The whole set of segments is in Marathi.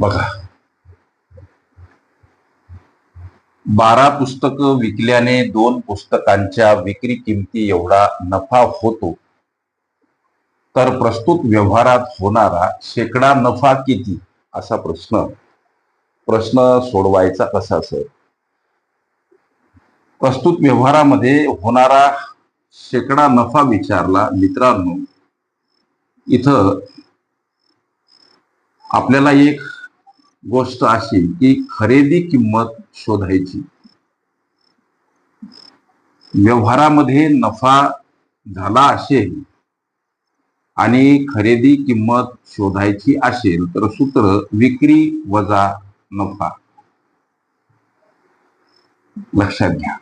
बघा. बारा पुस्तकं विकल्याने दोन पुस्तकांच्या विक्री किमती एवढा नफा होतो. तर प्रस्तुत व्यवहारात होणारा शेकडा नफा किती? असा प्रश्न. प्रश्न सोडवायचा कसा सर? प्रस्तुत व्यवहारामध्ये होणारा शेकडा नफा विचारला मित्रांनो. इथं आपल्याला एक गोष्ट अशी की खरेदी किंमत शोधायची. व्यवहारामध्ये नफा झाला असेल आणि खरेदी किंमत शोधायची असेल तर सूत्र विक्री वजा नफा. लक्षात घ्या.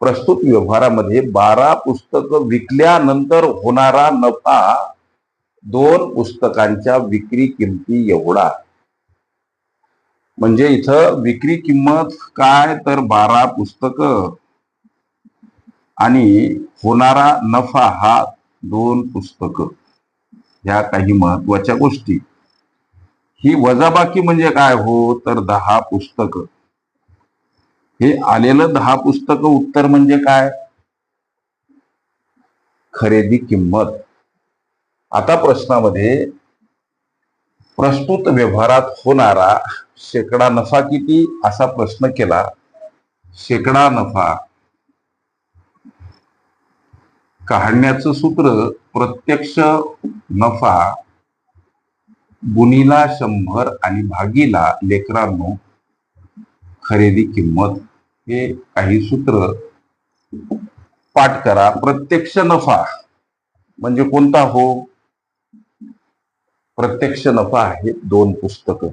प्रस्तुत व्यवहारामध्ये बारा पुस्तक विकल्यानंतर होणारा नफा दोन पुस्तकांच्या विक्री किमती एवढा. म्हणजे इथं विक्री किंमत काय तर बारा पुस्तक. आणि होणारा नफा हा दोन पुस्तक. ह्या काही महत्त्वाच्या गोष्टी. ही वजाबाकी म्हणजे काय हो? तर दहा पुस्तक. हे आलेलं दहा पुस्तक उत्तर म्हणजे काय? खरेदी किंमत. आता प्रश्नामध्ये प्रस्तुत व्यवहारात होणारा शेकडा नफा किती? असा प्रश्न केला. शेकडा नफा. काढण्याचं सूत्र प्रत्यक्ष नफा गुणीला शंभर आणि भागीला लेकरांनो खरेदी किंमत हे काही सूत्र पाठ करा. प्रत्यक्ष नफा म्हणजे कोणता हो? प्रत्यक्ष नफा आहे दोन पुस्तकं.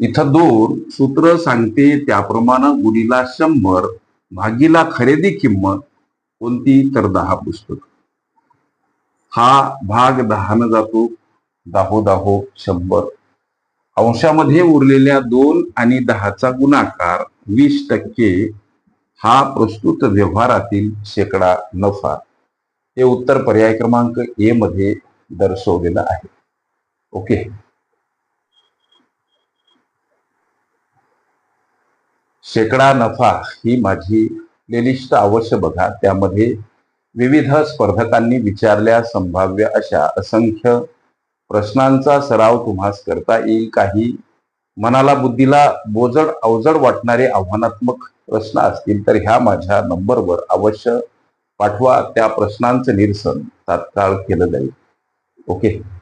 इथं दोन सूत्र सांगते त्याप्रमाणे गुणीला शंभर भागीला खरेदी किंमत कोणती तर दहा पुस्तक. हा भाग दहानं जातो दाहो दाहो शंभर. अंशामध्ये उरलेल्या दोन आणि दहाचा गुणाकार वीस टक्के हा प्रस्तुत व्यवहारातील शेकडा नफा. हे उत्तर पर्याय क्रमांक ए मध्ये दर्शवलेलं आहे. ओके. शेकडा नफा ही माझी प्लेलिस्ट अवश्य बघा. त्यामध्ये विविध स्पर्धकांनी विचारल्या संभाव्य अशा असंख्य प्रश्नांचा सराव तुम्हास करता येईल काही. मनाला बुद्धीला बोजड अवजड वाटणारे आव्हानात्मक प्रश्न असतील तर ह्या माझ्या नंबरवर अवश्य पाठवा. त्या प्रश्नांचं निरसन तात्काळ केलं जाईल. ओके.